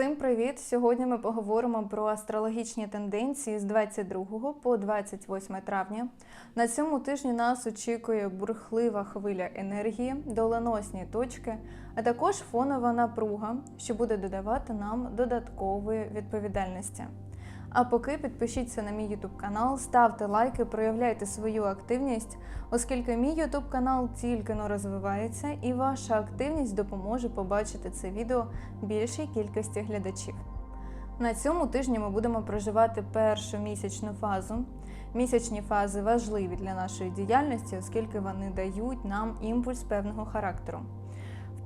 Всім привіт! Сьогодні ми поговоримо про астрологічні тенденції з 22 по 28 травня. На цьому тижні нас очікує бурхлива хвиля енергії, доленосні точки, а також фонова напруга, що буде додавати нам додаткової відповідальності. А поки підпишіться на мій YouTube канал, ставте лайки, проявляйте свою активність, оскільки мій YouTube канал тільки но розвивається, і ваша активність допоможе побачити це відео більшій кількості глядачів. На цьому тижні ми будемо проживати першу місячну фазу. Місячні фази важливі для нашої діяльності, оскільки вони дають нам імпульс певного характеру.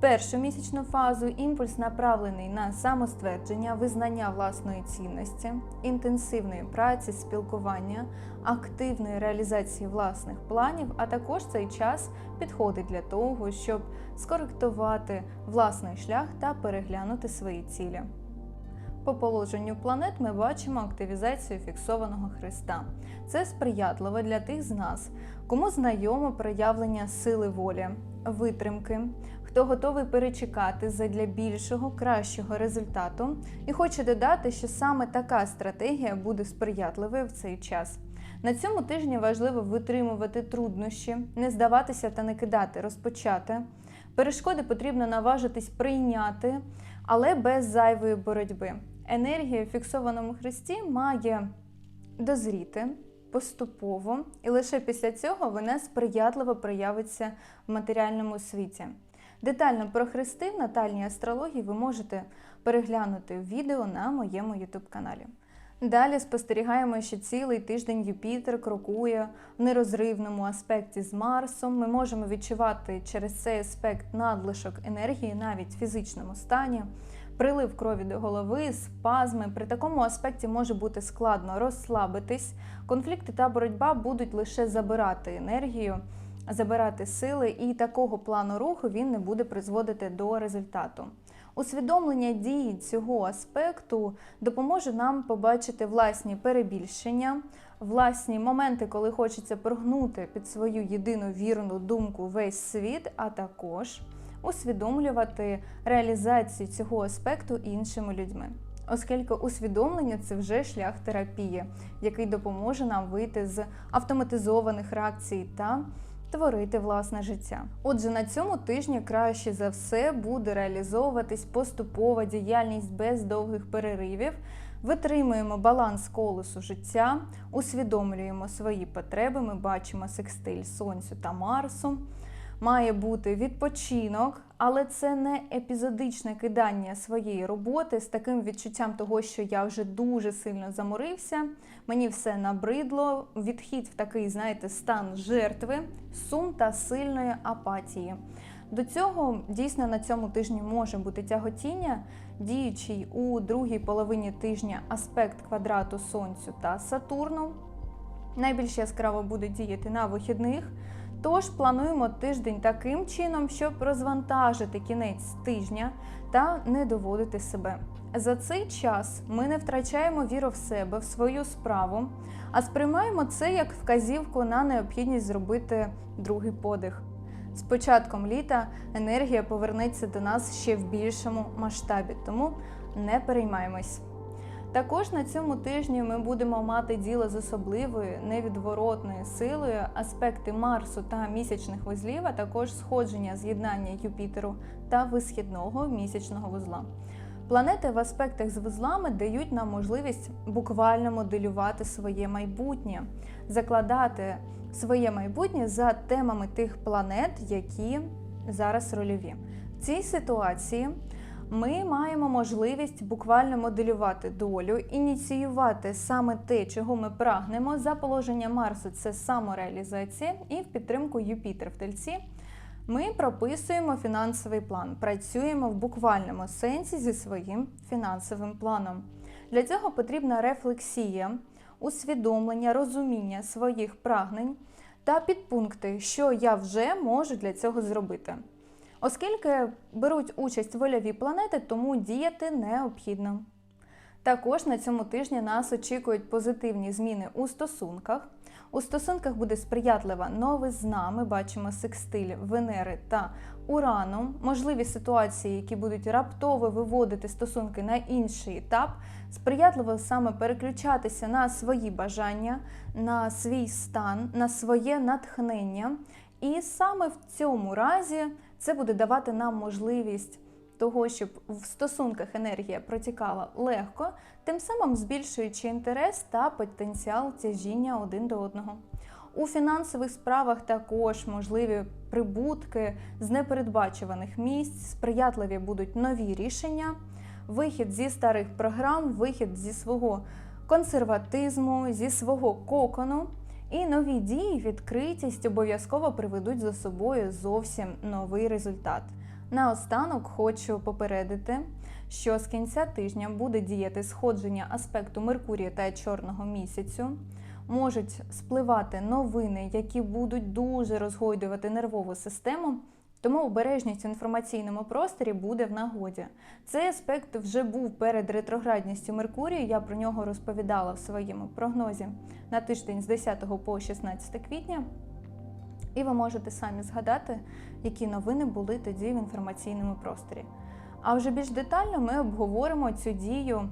Першу місячну фазу імпульс направлений на самоствердження, визнання власної цінності, інтенсивної праці, спілкування, активної реалізації власних планів, а також цей час підходить для того, щоб скоректувати власний шлях та переглянути свої цілі. По положенню планет ми бачимо активізацію фіксованого хреста. Це сприятливо для тих з нас, кому знайомо проявлення сили волі, витримки, хто готовий перечекати задля більшого, кращого результату, і хоче додати, що саме така стратегія буде сприятливою в цей час. На цьому тижні важливо витримувати труднощі, не здаватися та не кидати, розпочати. Перешкоди потрібно наважитись прийняти, але без зайвої боротьби. Енергія в фіксованому хресті має дозріти поступово, і лише після цього вона сприятливо проявиться в матеріальному світі. Детально про хрести в натальній астрології ви можете переглянути в відео на моєму YouTube каналі. Далі спостерігаємо, що цілий тиждень Юпітер крокує в нерозривному аспекті з Марсом. Ми можемо відчувати через цей аспект надлишок енергії навіть в фізичному стані, прилив крові до голови, спазми. При такому аспекті може бути складно розслабитись. Конфлікти та боротьба будуть лише забирати енергію, забирати сили, і такого плану руху він не буде призводити до результату. Усвідомлення дії цього аспекту допоможе нам побачити власні перебільшення, власні моменти, коли хочеться прогнути під свою єдину вірну думку весь світ, а також усвідомлювати реалізацію цього аспекту іншими людьми. Оскільки усвідомлення це вже шлях терапії, який допоможе нам вийти з автоматизованих реакцій та творити власне життя. Отже, на цьому тижні краще за все буде реалізовуватись поступова діяльність без довгих переривів. Витримуємо баланс колесу життя, усвідомлюємо свої потреби. Ми бачимо секстиль Сонцю та Марсу. Має бути відпочинок, але це не епізодичне кидання своєї роботи з таким відчуттям того, що я вже дуже сильно заморився, мені все набридло. Відхід в такий, знаєте, стан жертви, сум та сильної апатії. До цього дійсно на цьому тижні може бути тяготіння, діючий у другій половині тижня аспект квадрату Сонцю та Сатурну. Найбільш яскраво буде діяти на вихідних. Тож плануємо тиждень таким чином, щоб розвантажити кінець тижня та не доводити себе. За цей час ми не втрачаємо віру в себе, в свою справу, а сприймаємо це як вказівку на необхідність зробити другий подих. З початком літа енергія повернеться до нас ще в більшому масштабі, тому не переймаємось. Також на цьому тижні ми будемо мати діло з особливою невідворотною силою, аспекти Марсу та місячних вузлів, а також сходження з'єднання Юпітеру та висхідного місячного вузла. Планети в аспектах з вузлами дають нам можливість буквально моделювати своє майбутнє, закладати своє майбутнє за темами тих планет, які зараз рольові. В цій ситуації ми маємо можливість буквально моделювати долю, ініціювати саме те, чого ми прагнемо. За положення Марсу це самореалізація, і в підтримку Юпітер в тельці. Ми прописуємо фінансовий план, працюємо в буквальному сенсі зі своїм фінансовим планом. Для цього потрібна рефлексія, усвідомлення, розуміння своїх прагнень та підпункти, що я вже можу для цього зробити. Оскільки беруть участь вольові планети, тому діяти необхідно. Також на цьому тижні нас очікують позитивні зміни у стосунках. У стосунках буде сприятлива новизна. Ми бачимо секстиль Венери та Урану, можливі ситуації, які будуть раптово виводити стосунки на інший етап. Сприятливо саме переключатися на свої бажання, на свій стан, на своє натхнення. І саме в цьому разі це буде давати нам можливість того, щоб в стосунках енергія протікала легко, тим самим збільшуючи інтерес та потенціал тяжіння один до одного. У фінансових справах також можливі прибутки з непередбачуваних місць, сприятливі будуть нові рішення, вихід зі старих програм, вихід зі свого консерватизму, зі свого кокону. І нові дії, відкритість обов'язково приведуть за собою зовсім новий результат. Наостанок хочу попередити, що з кінця тижня буде діяти сходження аспекту Меркурія та чорного місяцю. Можуть спливати новини, які будуть дуже розгойдувати нервову систему. Тому обережність в інформаційному просторі буде в нагоді. Цей аспект вже був перед ретроградністю Меркурія. Я про нього розповідала в своєму прогнозі на тиждень з 10 по 16 квітня. І ви можете самі згадати, які новини були тоді в інформаційному просторі. А вже більш детально ми обговоримо цю дію,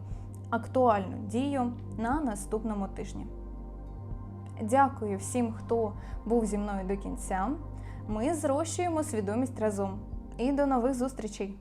актуальну дію на наступному тижні. Дякую всім, хто був зі мною до кінця. Ми зрощуємо свідомість разом. І до нових зустрічей!